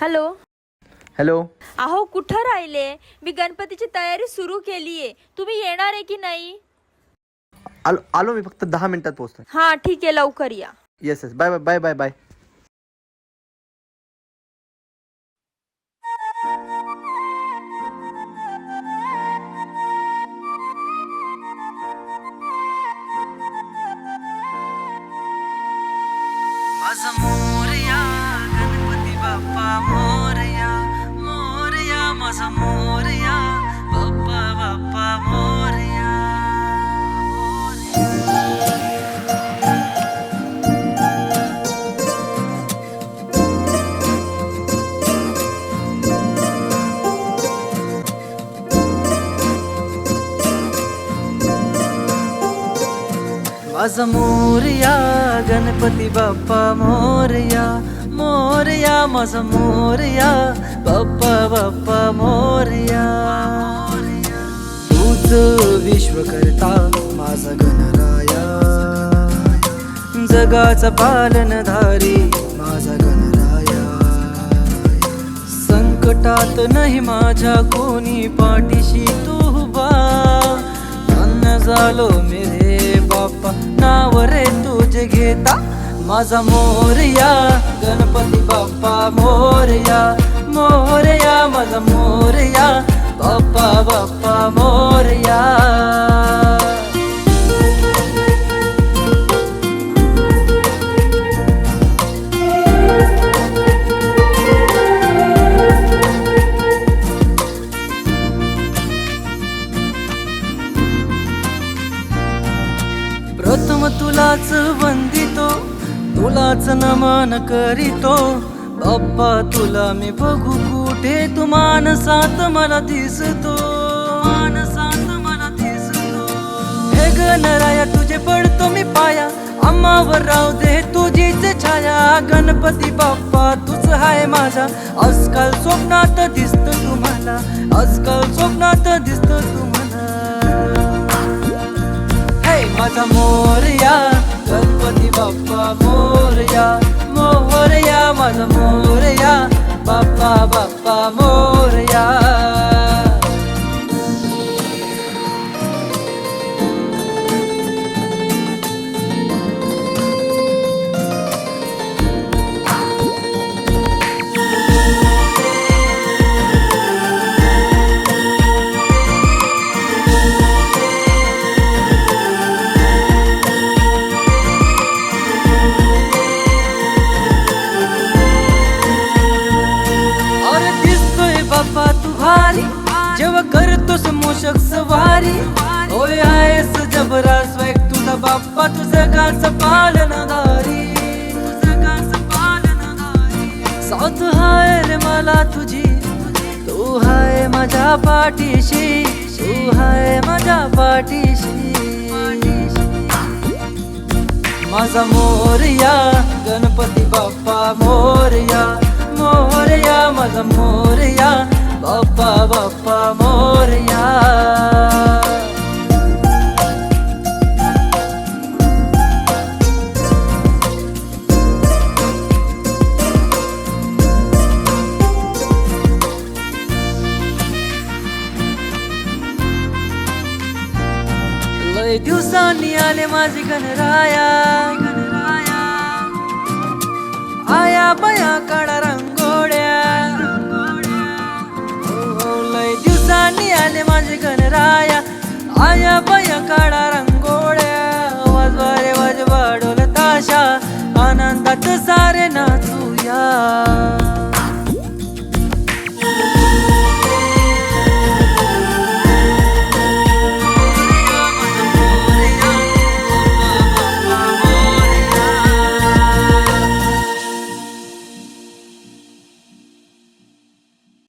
Hello. Hello. अहो कुठं राहिले? मी गणपतीची तयारी सुरू केलीये. तुम्ही येणार आहे की नाही? आलो आलो मी फक्त दहा मिनिटात पोहोचतो हा ठीक आहे लवकर या. Yes yes bye bye bye bye bye माझा माझा मोरया बाप्पा बाप्पा मोरया माझा मोरया गणपती बाप्पा मोरया मोरया माझा मोरया बाप्पा बाप्पा मोरया. तूच विश्वकर्ता माझा गणराया. जगाचा पालनधारी माझा गणराया. संकटात नाही माझ्या कोणी पाठीशी तू बा धन्य झालो मेरे बाप्पा नाव रे तुझे घेता माझा मोरया. गणपती तुलाच वंदितो तुलाच नमन करीतो. बाप्पा तुला मी बघू कुठे? तू मानसात मला दिसतो मानसात मला दिसतो. हे गणराया तुझे पडतो मी पाया. अम्मावर राहू दे तुझीच छाया. गणपती बाप्पा तूच हाय माझा. आजकाल स्वप्नात दिसत तुम्हाला. आजकाल स्वप्नात दिसत तुम्हाला. हे माझा मोरया. गणपती बाप्पा मोरया मोरया माझा मोरया बाप्पा बाप्पा वारी. होय आहेस जबरा स्वॅग तुझा बाप्पा तुझं जगाचा पालनदारी तू जगाचा पालनदारी साथ हाय रे मला तुझी. तू हाय माझ्या पाठीशी. तू हाय माझ्या पाठीशी. माझा मोरया गणपती बाप्पा मोरया. नवे दिवसांनी आले माझे गणराया. गणराया आया बया काळा रंगोड्या लय दिवसांनी आले माझे गणराया. आया बया काळा